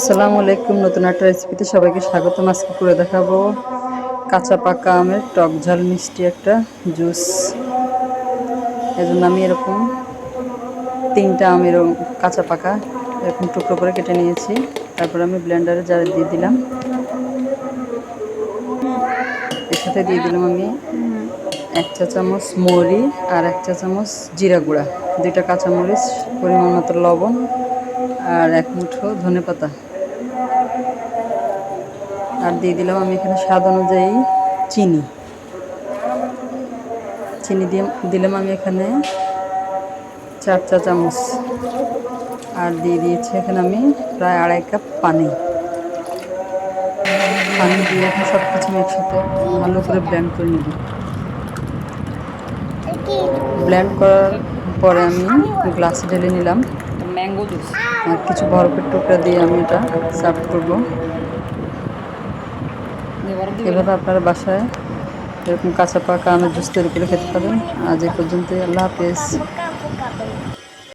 আসসালামু আলাইকুম, নতুন একটা রেসিপিতে সবাইকে স্বাগতম। আজকে করে দেখাবো কাঁচা পাকা আমের টক ঝাল মিষ্টি একটা জুস এজন্য আমি এরকম তিনটা আমের কাঁচা পাকা এরকম টুকরো করে কেটে নিয়েছি। তারপর আমি ব্লেন্ডারে জারে দিয়ে দিলাম। এর সাথে দিয়ে দিলাম আমি এক চা চামচ মৌরি আর এক চা চামচ জিরা গুঁড়া। দুইটা কাঁচামরিচ, পরিমাণ মতো লবণ আর এক মুঠো ধনে পাতা আর দিয়ে দিলাম আমি এখানে স্বাদ অনুযায়ী চিনি। চিনি দিয়ে দিলাম আমি এখানে চার চা চামচ। আর দিয়ে দিয়েছি এখানে আমি প্রায় আড়াই কাপ পানি। পানি দিয়ে এখন সব কিছু একসাথে ভালো করে ব্লেন্ড করে নিব। ব্লেন্ড করার পরে আমি গ্লাসে ঢেলে নিলাম। Mango juice. আর কিছু বরফের টুকরা দিয়ে আমি এটা সার্ভ করব। এভাবে আপনারা বাসায় এরকম কাঁচা পাকা আমের জুস তৈরি করে খেতে পারেন। আজ এই পর্যন্তই। আল্লাহ হাফেজ।